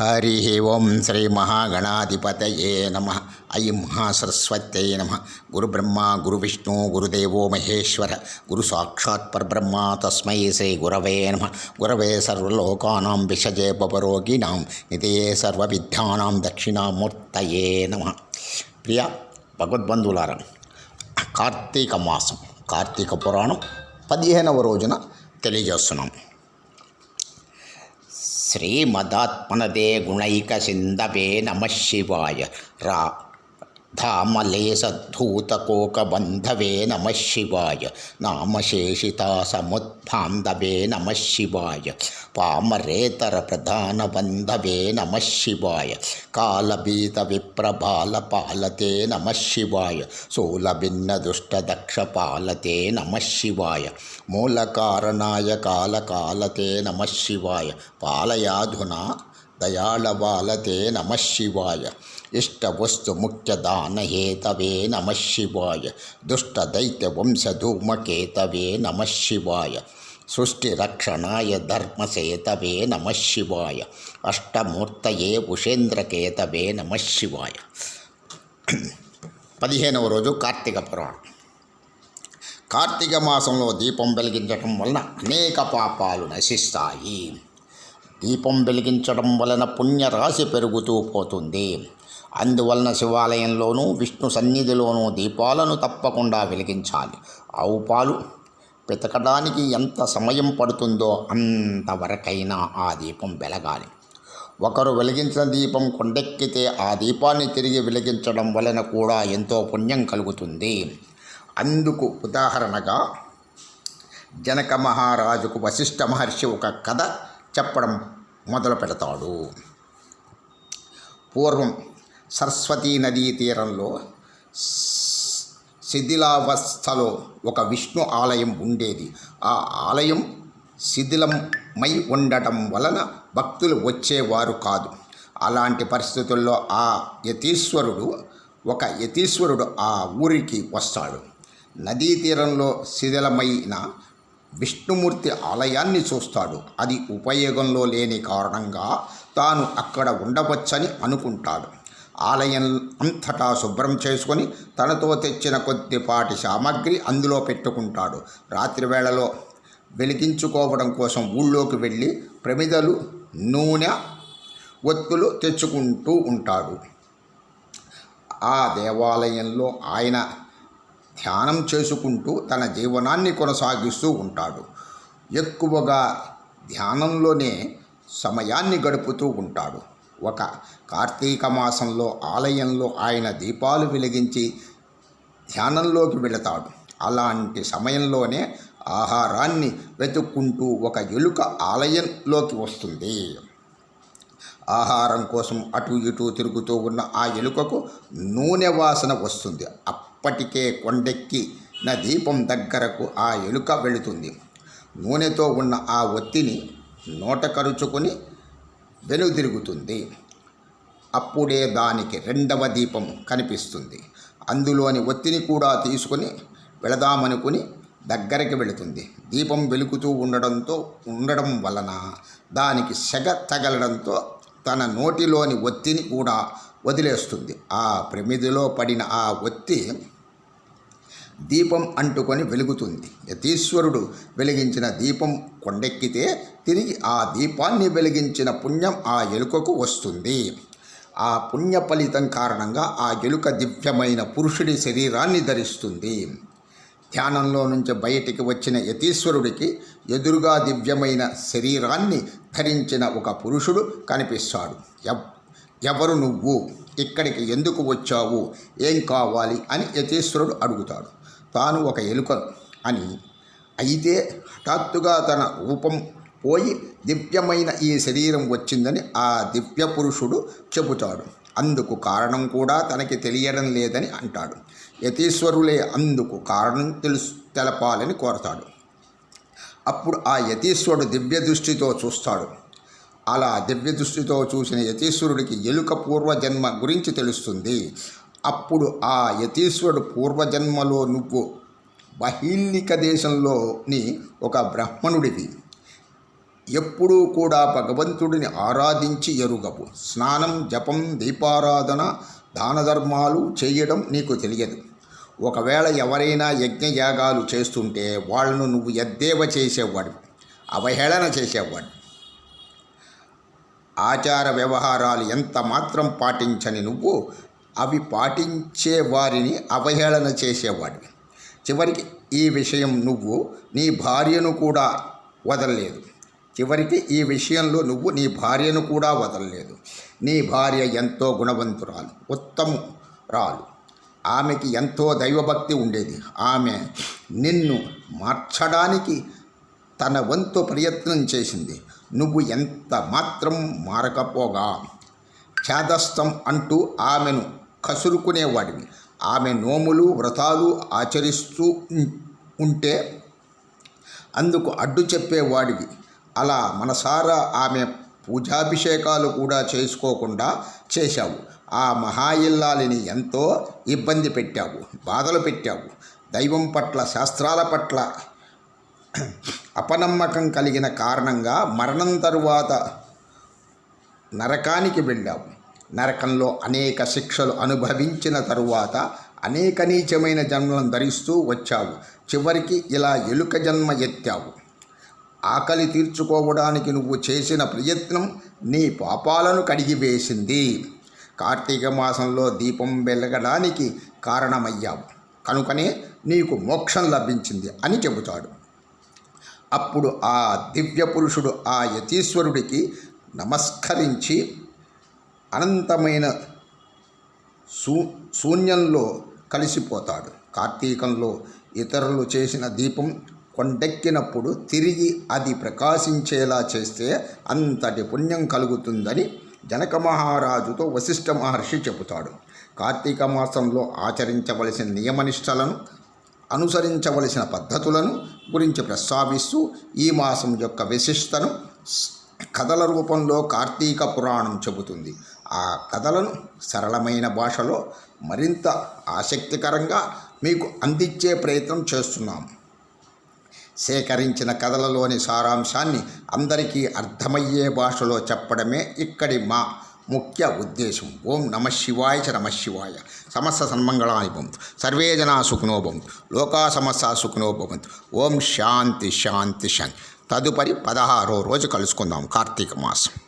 హరి ఓం శ్రీ మహాగణాధిపతయే నమ. ఐం మహాసరస్వత్యై నమ. గురుబ్రహ్మ గురువిష్ణు గురుదేవో మహేశ్వర. గురు సాక్షాత్ పరబ్రహ్మ తస్మై శ్రీ గురవే నమ. గురవే సర్వలోకానాం విషజే పవరోగిణాం నితయే సర్వవిద్యానాం దక్షిణామూర్తయే నమ. ప్రియ భగవద్బంధువులారా కార్తీక మాసం కార్తీక పురాణం పదిహేనవ రోజున తెలియజేస్తున్నాం. శ్రీమదాత్మనదే గుణైక సింధవే నమ శివాయ రా ధామలేసద్ధూతకోకబంధవే నమ శివాయ నామశేషితా సముద్భాంధవే నమ శివాయ పామరేతర ప్రధాన బంధవే నమ శివాయ కాలభీత విప్రబాల పాలతే నమ శివాయ శూలభిన్న దుష్టదక్ష పాలతే నమ శివాయ మూలకారణాయ కాలకాలతే నమ శివాయ పాలయాధునా దయాళవాలతే నమ శివాయ ఇష్టవస్తు ముఖ్యదానహేతవే నమ శివాయ దుష్టదైత్యవంశధూమకేతవే నమ శివాయ సృష్టిరక్షణాయ ధర్మసేతవే నమ శివాయ అష్టమూర్తయే ఉషేంద్రకేతవే నమ శివాయ పదిహేనవ రోజు కార్తీక పురాణం కార్తీక మాసంలో దీపం వెలిగించటం వలన అనేక పాపాలు నశిస్తాయి। దీపం వెలిగించడం వలన పుణ్యరాశి పెరుగుతూ పోతుంది. అందువలన శివాలయంలోనూ విష్ణు సన్నిధిలోనూ దీపాలను తప్పకుండా వెలిగించాలి. ఆవు పాలు పితకడానికి ఎంత సమయం పడుతుందో అంతవరకైనా ఆ దీపం వెలగాలి. ఒకరు వెలిగించిన దీపం కొండెక్కితే ఆ దీపాన్ని తిరిగి వెలిగించడం వలన కూడా ఎంతో పుణ్యం కలుగుతుంది. అందుకు ఉదాహరణగా జనక మహారాజుకు వశిష్ఠ మహర్షి ఒక కథ చెప్పడం మొదలు పెడతాడు. పూర్వం సరస్వతీ నదీ తీరంలో శిథిలావస్థలో ఒక విష్ణు ఆలయం ఉండేది. ఆ ఆలయం శిథిలమై ఉండటం వలన భక్తులు వచ్చేవారు కాదు. అలాంటి పరిస్థితుల్లో ఆ యతీశ్వరుడు ఒక యతీశ్వరుడు ఆ ఊరికి వస్తాడు. నదీ తీరంలో శిథిలమైన విష్ణుమూర్తి ఆలయాన్ని చూస్తాడు. అది ఉపయోగంలో లేని కారణంగా తాను అక్కడ ఉండవచ్చని అనుకుంటాడు. ఆలయం అంతటా శుభ్రం చేసుకొని తనతో తెచ్చిన కొద్దిపాటి సామాగ్రి అందులో పెట్టుకుంటాడు. రాత్రి వేళలో వెలిగించుకోవడం కోసం ఊళ్ళోకి వెళ్ళి ప్రమిదలు నూనె ఒత్తులు తెచ్చుకుంటూ ఉంటాడు. ఆ దేవాలయంలో ఆయన ధ్యానం చేసుకుంటూ తన జీవనాన్ని కొనసాగిస్తూ ఉంటాడు. ఎక్కువగా ధ్యానంలోనే సమయాన్ని గడుపుతూ ఉంటాడు. ఒక కార్తీక మాసంలో ఆలయంలో ఆయన దీపాలు వెలిగించి ధ్యానంలోకి వెళతాడు. అలాంటి సమయంలోనే ఆహారాన్ని వెతుక్కుంటూ ఒక ఎలుక ఆలయంలోకి వస్తుంది. ఆహారం కోసం అటు ఇటు తిరుగుతూ ఉన్న ఆ ఎలుకకు నూనె వాసన వస్తుంది. అప్పటికే కొండెక్కి నా దీపం దగ్గరకు ఆ ఎలుక వెళుతుంది. నూనెతో ఉన్న ఆ ఒత్తిని నోట కరుచుకొని వెనుదిరుగుతుంది. అప్పుడే దానికి రెండవ దీపం కనిపిస్తుంది. అందులోని ఒత్తిని కూడా తీసుకొని వెళదామనుకుని దగ్గరికి వెళుతుంది. దీపం వెలుగుతూ ఉండడంతో ఉండడం వలన దానికి సెగ తగలడంతో తన నోటిలోని ఒత్తిని కూడా వదిలేస్తుంది. ఆ ప్రమిదిలో పడిన ఆ ఒత్తి దీపం అంటుకొని వెలుగుతుంది. యతీశ్వరుడు వెలిగించిన దీపం కొండెక్కితే తిరిగి ఆ దీపాన్ని వెలిగించిన పుణ్యం ఆ ఎలుకకు వస్తుంది. ఆ పుణ్య ఫలితం కారణంగా ఆ ఎలుక దివ్యమైన పురుషుడి శరీరాన్ని ధరిస్తుంది. ధ్యానంలో నుంచి బయటికి వచ్చిన యతీశ్వరుడికి ఎదురుగా దివ్యమైన శరీరాన్ని ధరించిన ఒక పురుషుడు కనిపిస్తాడు. ఎవరు నువ్వు? ఇక్కడికి ఎందుకు వచ్చావు? ఏం కావాలి? అని యతీశ్వరుడు అడుగుతాడు. తాను ఒక ఎలుకను అని. అయితే హఠాత్తుగా తన రూపం పోయి దివ్యమైన ఈ శరీరం వచ్చిందని ఆ దివ్య పురుషుడు చెబుతాడు. అందుకు కారణం కూడా తనకి తెలియడం లేదని అంటాడు. యతీశ్వరులే అందుకు కారణం తెలుసు తెలపాలని కోరతాడు. అప్పుడు ఆ యతీశ్వరుడు దివ్య దృష్టితో చూస్తాడు. అలా దివ్య దృష్టితో చూసిన యతీశ్వరుడికి ఎలుక పూర్వజన్మ గురించి తెలుస్తుంది. అప్పుడు ఆ యతీశ్వరుడు పూర్వజన్మలో నువ్వు బహిల్లిక దేశంలోని ఒక బ్రాహ్మణుడివి. ఎప్పుడూ కూడా భగవంతుడిని ఆరాధించి ఎరుగవు. స్నానం జపం దీపారాధన దాన ధర్మాలు చేయడం నీకు తెలియదు. ఒకవేళ ఎవరైనా యజ్ఞయాగాలు చేస్తుంటే వాళ్ళను నువ్వు ఎద్దేవ చేసేవాడు అవహేళన చేసేవాడు ఆచార వ్యవహారాలు ఎంత మాత్రం పాటించని నువ్వు అవి పాటించే వారిని అవహేళన చేసేవాడివి. చివరికి ఈ విషయం నువ్వు నీ భార్యను కూడా వదలలేదు. చివరికి ఈ విషయంలో నువ్వు నీ భార్యను కూడా వదలలేదు. నీ భార్య ఎంతో గుణవంతురాలు ఉత్తమురాలు ఆమెకి ఎంతో దైవభక్తి ఉండేది. ఆమె నిన్ను మార్చడానికి తన వంతు ప్రయత్నం చేసింది. నువ్వు ఎంత మాత్రం మారకపోగా. ఛేదస్థం అంటూ ఆమెను కసురుకునేవాడివి. ఆమె నోములు వ్రతాలు ఆచరిస్తూ ఉం- ఉంటే అందుకు అడ్డు చెప్పేవాడివి. అలా మనసారా ఆమె పూజాభిషేకాలు కూడా చేసుకోకుండా చేశావు. ఆ మహాయిల్లాలిని ఎంతో ఇబ్బంది పెట్టావు బాధలు పెట్టావు. దైవం పట్ల శాస్త్రాల పట్ల అపనమ్మకం కలిగిన కారణంగా మరణం తరువాత నరకానికి వెళ్ళావు. నరకంలో అనేక శిక్షలు అనుభవించిన తరువాత అనేక నీచమైన జన్మలను ధరిస్తూ వచ్చావు. చివరికి ఇలా ఎలుక జన్మ ఎత్తావు. ఆకలి తీర్చుకోవడానికి నువ్వు చేసిన ప్రయత్నం నీ పాపాలను కడిగివేసింది. కార్తీక మాసంలో దీపం వెలగడానికి కారణమయ్యావు. కనుకనే నీకు మోక్షం లభించింది అని చెబుతాడు. అప్పుడు ఆ దివ్య పురుషుడు ఆ యతీశ్వరుడికి నమస్కరించి అనంతమైన శూ శూన్యంలో కలిసిపోతాడు. కార్తీకంలో ఇతరులు చేసిన దీపం కొండెక్కినప్పుడు తిరిగి అది ప్రకాశించేలా చేస్తే అంతటి పుణ్యం కలుగుతుందని జనక మహారాజుతో వశిష్ఠ మహర్షి చెబుతాడు. కార్తీక మాసంలో ఆచరించవలసిన నియమనిష్టలను అనుసరించవలసిన పద్ధతులను గురించి ప్రస్తావిస్తూ ఈ మాసం యొక్క విశిష్టను కథల రూపంలో కార్తీక పురాణం చెబుతుంది. ఆ కథలను సరళమైన భాషలో మరింత ఆసక్తికరంగా మీకు అందించే ప్రయత్నం చేస్తున్నాము సేకరించిన కథలలోని సారాంశాన్ని అందరికీ అర్థమయ్యే భాషలో చెప్పడమే ఇక్కడి మా ముఖ్య ఉద్దేశం. ఓం నమ శివాయ చ నమ శివాయ. సమస్త సన్మంగళాని భవంతు. సర్వే జనా సుఖినో భవంతు. లోకా సమస్త సుఖినో భవంతు. ఓం శాంతి శాంతి శాంతి. తదుపరి పదహారో రోజు కలుసుకుందాం కార్తీక మాసం.